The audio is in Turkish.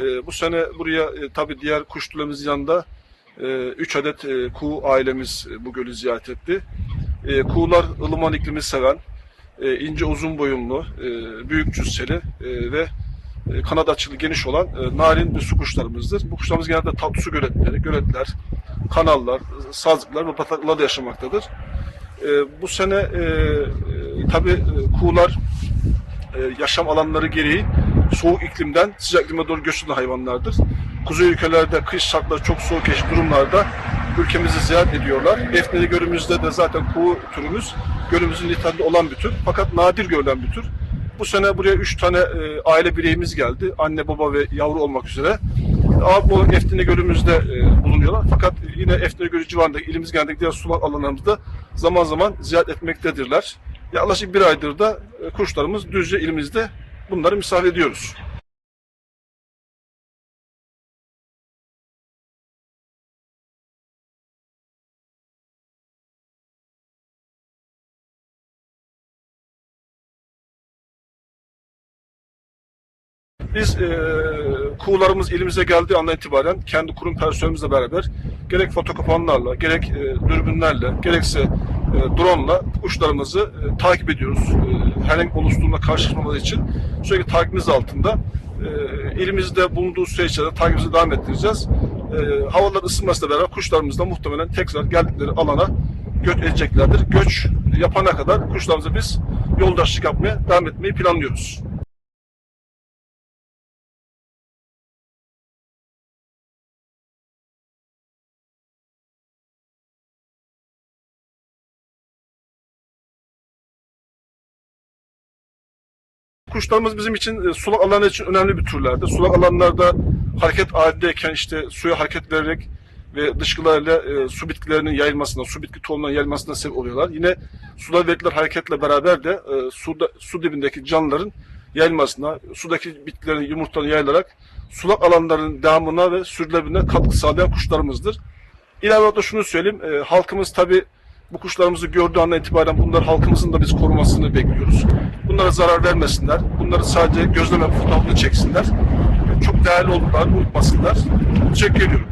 E, bu sene buraya e, tabii diğer kuş türlerimizin yanında 3 adet e, kuğu ailemiz e, bu gölü ziyaret etti. E, kuğular ılıman iklimi seven, e, ince uzun boyunlu, e, büyük cüsseli e, ve e, kanat açılı geniş olan e, narin bir su kuşlarımızdır. Bu kuşlarımız genelde tatlı su göletleri, göletler, kanallar, sazlıklar ve bataklıklarda yaşamaktadır. E, bu sene e, e, tabii e, kuğular e, yaşam alanları gereği soğuk iklimden sıcak iklime doğru göç eden hayvanlardır. Kuzey ülkelerde kış şartları çok soğuk geçtiği durumlarda ülkemizi ziyaret ediyorlar. Efneli gölümüzde de zaten kuğu türümüz gölümüzün niteliğinde olan bir tür fakat nadir görülen bir tür. Bu sene buraya üç tane e, aile bireyimiz geldi. Anne, baba ve yavru olmak üzere. Ama bu Eftine Gölü'müzde e, bulunuyorlar. Fakat yine Eftine Gölü civarındaki ilimiz genellikle diğer sulak alanlarımızda zaman zaman ziyaret etmektedirler. Yaklaşık bir aydır da e, kuşlarımız Düzce ilimizde bunları misafir ediyoruz. Biz e, kuğularımız ilimize geldiği andan itibaren kendi kurum personelimizle beraber gerek fotokopanlarla, gerek e, dürbünlerle, gerekse e, drone'la kuşlarımızı e, takip ediyoruz. E, herhangi bir oluştuğunda karşılaşmamaları için sürekli takibimiz altında. E, ilimizde bulunduğu süre içerisinde takibimizi devam ettireceğiz. Havalar ısınmasıyla beraber kuşlarımız da muhtemelen tekrar geldikleri alana göç edeceklerdir. Göç yapana kadar kuşlarımıza biz yoldaşlık yapmaya devam etmeyi planlıyoruz. Kuşlarımız bizim için e, sulak alanlar için önemli bir türlerdir. Sulak alanlarda hareket halindeyken işte suya hareket vererek ve dışkılarıyla e, su bitkilerinin yayılmasına, su bitki tohumlarının yayılmasına sebep oluyorlar. Yine suda verdikleri hareketle beraber de e, suda, su dibindeki canlıların yayılmasına, sudaki bitkilerin yumurtalarına yayılarak sulak alanların devamına ve sürdürülebilirliğine katkı sağlayan kuşlarımızdır. İlave olarak da şunu söyleyeyim, e, halkımız tabi bu kuşlarımızı gördüğü andan itibaren bunlar halkımızın da biz korumasını bekliyoruz. Bunlara zarar vermesinler. Bunları sadece gözleme fotoğrafını çeksinler. Çok değerli olduklarını unutmasınlar. Teşekkür ediyorum.